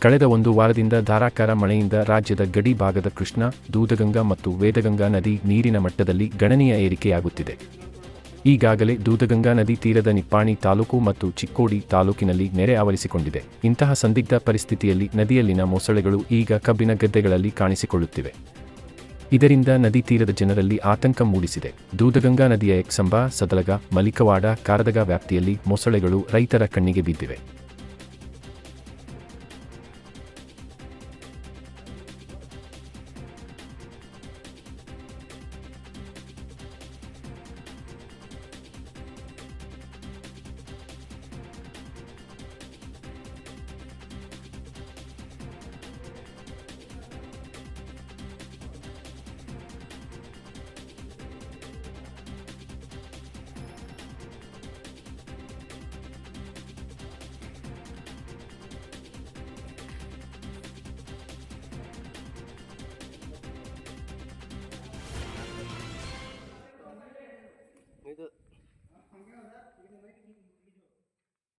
ಕಳೆದ ಒಂದು ವಾರದಿಂದ ಧಾರಾಕಾರ ಮಳೆಯಿಂದ ರಾಜ್ಯದ ಗಡಿ ಭಾಗದ ಕೃಷ್ಣ, ದೂದಗಂಗಾ ಮತ್ತು ವೇದಗಂಗಾ ನದಿ ನೀರಿನ ಮಟ್ಟದಲ್ಲಿ ಗಣನೀಯ ಏರಿಕೆಯಾಗುತ್ತಿದೆ. ಈಗಾಗಲೇ ದೂದಗಂಗಾ ನದಿ ತೀರದ ನಿಪ್ಪಾಣಿ ತಾಲೂಕು ಮತ್ತು ಚಿಕ್ಕೋಡಿ ತಾಲೂಕಿನಲ್ಲಿ ನೆರೆ ಆವರಿಸಿಕೊಂಡಿದೆ. ಇಂತಹ ಸಂದಿಗ್ಧ ಪರಿಸ್ಥಿತಿಯಲ್ಲಿ ನದಿಯಲ್ಲಿನ ಮೊಸಳೆಗಳು ಈಗ ಕಬ್ಬಿನ ಗದ್ದೆಗಳಲ್ಲಿ ಕಾಣಿಸಿಕೊಳ್ಳುತ್ತಿವೆ. ಇದರಿಂದ ನದಿ ತೀರದ ಜನರಲ್ಲಿ ಆತಂಕ ಮೂಡಿಸಿದೆ. ದೂದಗಂಗಾ ನದಿಯ ಎಕ್ಸಂಬಾ, ಸದಲಗ, ಮಲಿಕವಾಡ, ಕಾರದಗ ವ್ಯಾಪ್ತಿಯಲ್ಲಿ ಮೊಸಳೆಗಳು ರೈತರ ಕಣ್ಣಿಗೆ ಬಿದ್ದಿವೆ. ಇದು